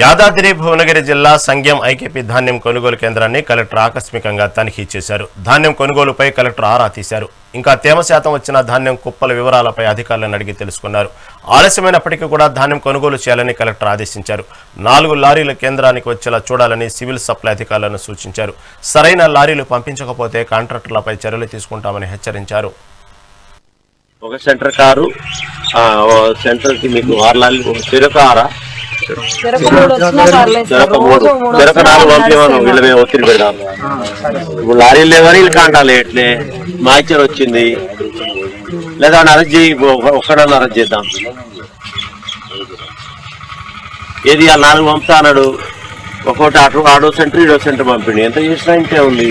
యాదాద్రి భువనగిరి జిల్లా సంఘం ఐకేపీ ధాన్యం కొనుగోలు కేంద్రాన్ని కలెక్టర్ ఆకస్మికంగా తనిఖీ చేశారు. ధాన్యం కొనుగోలుపై కలెక్టర్ ఆరా తీశారు. ఇంకా తేమ శాతం వచ్చిన ధాన్యం కుప్పల వివరాలపై అధికారులను అడిగి తెలుసుకున్నారు. ఆలస్యమైనప్పటికీ కూడా ధాన్యం కొనుగోలు చేయాలని కలెక్టర్ ఆదేశించారు. నాలుగు లారీల కేంద్రానికి వచ్చేలా చూడాలని సివిల్ సప్లై అధికారులను సూచించారు. సరైన లారీలు పంపించకపోతే కాంట్రాక్టర్లపై చర్యలు తీసుకుంటామని హెచ్చరించారు. ఒక సెంటర్ కారు సెంటర్కి మీకు ఆరు లారీలు చెరొక నాలుగు వీళ్ళ మీద ఒత్తిడి పెడదాం ఇప్పుడు లారీలు లేవని వీళ్ళు కాంటాలి ఎట్లే మాయిచర్ వచ్చింది లేదా అరెస్ట్ చేయి ఒక్కడన్నా అరెస్ట్ చేద్దాం ఏది ఆ నాలుగు పంపుతా అన్నాడు ఒక్కోటి అటు ఆడో సెంటర్ ఇడో సెంటర్ పంపిండి ఎంత చేసినా ఇంతే ఉంది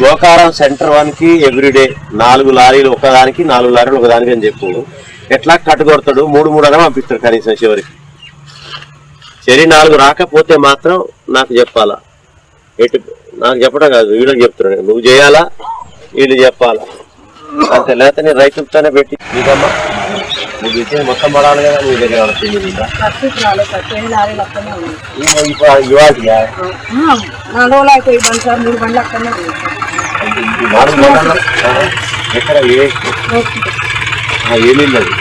గోకారం సెంటర్ వన్కి ఎవ్రీడే నాలుగు లారీలు ఒకదానికి నాలుగు లారీలు ఒకదానికి అని చెప్పు. ఎట్లా కట్టుకొడతాడు మూడు మూడు అనే పంపిస్తాడు కనీసం చివరికి చెరి నాలుగు రాకపోతే మాత్రం నాకు చెప్పాలా ఎటు నాకు చెప్పడం కాదు వీళ్ళకి చెప్తున్నాను నువ్వు చేయాలా వీళ్ళు చెప్పాలా అంతే లేకపోతే నేను రైతులతోనే పెట్టి నీకమ్మా నువ్వు ఇచ్చేది మొత్తం పడాలి కదా నీ దగ్గర ఇవాళ ఎక్కడ ఏ ఆ, ఏ నీళ్ళు అది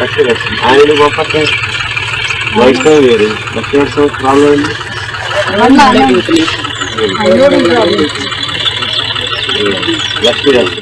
లక్ష్మీ లక్ష్మి ఆయన గొప్ప వైష్ణవ్ వేరు లక్ష్మీ నరసింహ ప్రాబ్లం ఏంది బండ్లు